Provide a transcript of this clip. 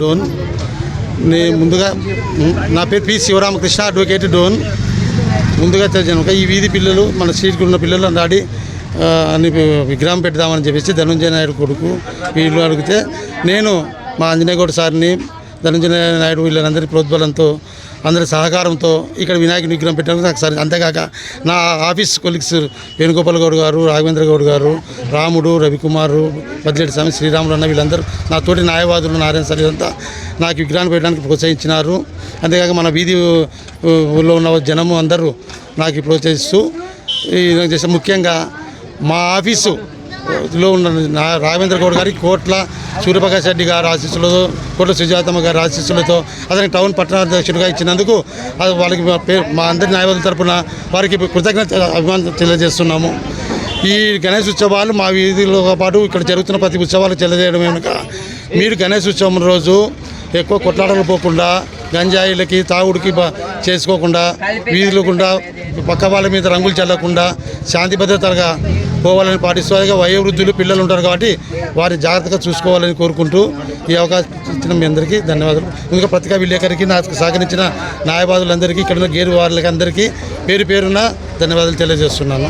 డోన్. నేను ముందుగా నా పేరు పి శివరామకృష్ణ అడ్వకేట్ డోన్. ముందుగా తెలియజేయను. ఈ వీధి పిల్లలు మన సీట్కి ఉన్న పిల్లలు ఆడి అని అన్ని విగ్రహం పెడదామని చెప్పేసి ధనుంజయ నాయుడు కొడుకు వీళ్ళు అడిగితే నేను మా ఆంజనేయ గౌడ్ సార్ని ధనుంజయ నాయుడు వీళ్ళందరి ప్రోద్బలంతో అందరి సహకారంతో ఇక్కడ వినాయకుని విగ్రహం పెట్టడానికి నాకు సరే అంతేకాక నా ఆఫీస్ కొలీగ్స్ వేణుగోపాల్ గౌడ్ గారు రాఘవేంద్ర గౌడ్ గారు రాముడు రవికుమారు బద్దిరెడ్డి స్వామి శ్రీరాములు అన్న వీళ్ళందరూ నా తోటి న్యాయవాదులు నారాయణ సార్ ఇదంతా నాకు విగ్రహాన్ని పెట్టడానికి ప్రోత్సహించినారు. అంతేకాక మన వీధి ఊళ్ళో ఉన్న జనము అందరూ నాకు ప్రోత్సహిస్తూ ఈ చేస్తే ముఖ్యంగా మా ఆఫీసు లో ఉన్న నా రాఘవేంద్ర గౌడ్ గారి కోట్ల సూర్యప్రకాష్ రెడ్డి గారి ఆశీస్సులతో కోట్ల సుజాతమ్మ గారి ఆశీస్సులతో అతనికి టౌన్ పట్టణాధ్యక్షుడిగా ఇచ్చినందుకు అది వాళ్ళకి మా పేరు మా అందరి న్యాయవాదుల తరపున వారికి కృతజ్ఞత అభిమానం తెలియజేస్తున్నాము. ఈ గణేష్ ఉత్సవాలు మా వీధిలో పాటు ఇక్కడ జరుగుతున్న ప్రతి ఉత్సవాలు తెలియజేయడం వెనుక మీరు గణేష్ ఉత్సవం రోజు ఎక్కువ కొట్లాటలు పోకుండా గంజాయిలకి తాగుడికి చేసుకోకుండా వీధులకుండా పక్క వాళ్ళ మీద రంగులు చల్లకుండా శాంతి భద్రతలుగా పోవాలని పాటిస్తూ అలాగే వయోవృద్ధులు పిల్లలు ఉంటారు కాబట్టి వారిని జాగ్రత్తగా చూసుకోవాలని కోరుకుంటూ ఈ అవకాశం ఇచ్చిన మీ అందరికీ ధన్యవాదాలు. ఇంకా పత్రికా విలేకరికి నాకు సహకరించిన న్యాయవాదులందరికీ ఇక్కడ ఉన్న గేరు వారికి అందరికీ పేరు పేరున ధన్యవాదాలు తెలియజేస్తున్నాను.